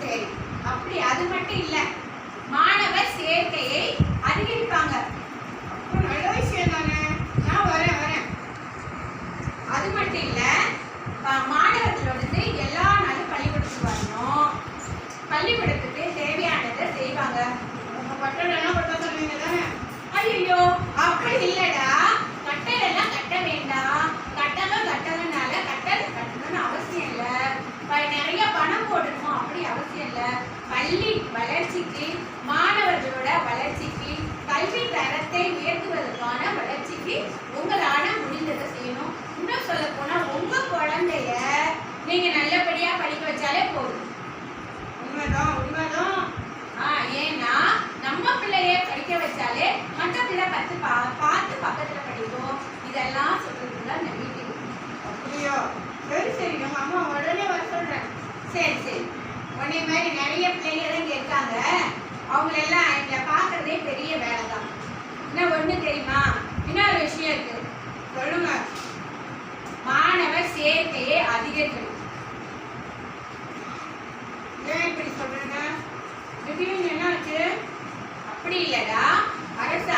சரி. அப்படி அது மட்டும் இல்லை. மாணவர் சேர்க்கையை அதிகரிப்பாங்க இல்ல பள்ளி வளர்ச்சிக்கு மாணவர்களோட வளர்ச்சிக்கு கல்வி தரத்தை உயர்த்துவதற்கான வளர்ச்சிக்கு உங்களால முடிந்ததை செய்யணும். இன்னும் சொல்ல போனா உங்க குழந்தைய நீங்க நல்லபடியா படிக்க வச்சாலே போதும். உண்மைதான் உண்மைதான். ஏன்னா நம்ம பிள்ளைய படிக்க வச்சாலே மற்ற பிள்ளை பார்த்து பா பார்த்து பக்கத்துல படிக்கும். இதெல்லாம் சொல்றதுக்கு தான் இந்த மீட்டிங் அப்படியா? சரி சரி. அம்மா உடனே வர சொல்றேன். சரி சரி. உன்னை மாதிரி நிறைய பிள்ளைங்க தான் இங்க இருக்காங்க அவங்களெல்லாம் இங்க பார்க்குறதே பெரிய வேலை தான். என்ன ஒண்ணு தெரியுமா? இன்னொரு விஷயம் இருக்கு. சொல்லுங்க. மாணவர் சேர்க்கையை அதிகரிக்கணும். ஏன் இப்படி திடீர்னு என்ன ஆச்சு? அப்படி இல்லடா. அரசாங்கம்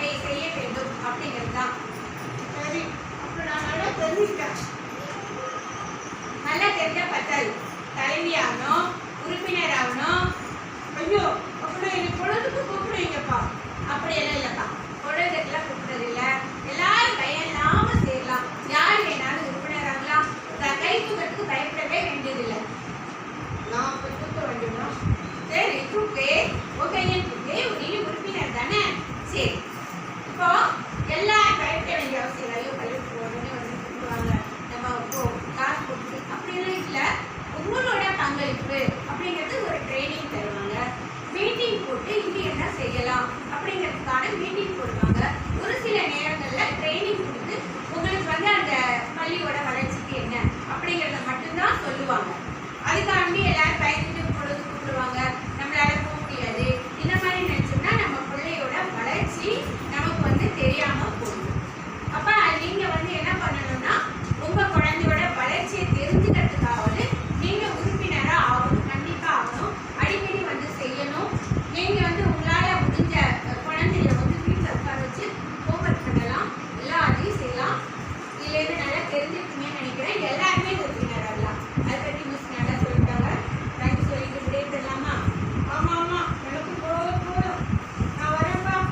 செயல்பாட்டை செய்ய வேண்டும் அப்படிங்கிறது தான். சரி. அப்ப நான் நல்லா தெரிஞ்சுக்கிட்டேன். நல்லா தெரிஞ்ச பத்தாது. தலைவியாகணும் உறுப்பினராகணும் ஐயோ அப்படின்னா எனக்கு பொழுதுக்கு கூப்பிடுவீங்கப்பா. அப்படியெல்லாம் இல்லைப்பா. பொழுதுக்கெல்லாம் கூப்பிடுறது இல்லை. எல்லாரும் கையெல்லாம சேரலாம். யார் வேணாலும் உறுப்பினராகலாம் க- கை தூக்கத்துக்கு பயப்படவே வேண்டியதில்லை. நான் தூக்க வேண்டியதா சரி தூக்கு. உன் கையில் தூக்கு. நீ உறுப்பினர் தானே? சரி. இப்போ எல்லா கழிக்க வேண்டிய அவசியம் வந்து கூப்பிடுவாங்க நம்ம இப்போ காசு கொடுத்து அப்படிலாம் இல்லை. உங்களோட பங்களிப்பு அப்படிங்கிறது ஒரு ட்ரைனிங் தருவாங்க. மீட்டிங் போட்டு இங்கே என்ன செய்யலாம் அப்படிங்கிறதுக்கான மீட்டிங் போடுவாங்க. ஒரு சில நேரங்களில் ட்ரைனிங் கொடுத்து உங்களுக்கு வந்து அந்த பள்ளியோட வளர்ச்சிக்கு என்ன அப்படிங்கிறத மட்டும்தான் சொல்லுவாங்க. அதுக்காண்டி எல்லாரும் பயந்துட்டு பொழுது கூப்பிடுவாங்க நம்மளால போக முடியாது. இந்த மாதிரி நினச்சோம்னா நம்ம பிள்ளையோட வளர்ச்சி Thank you.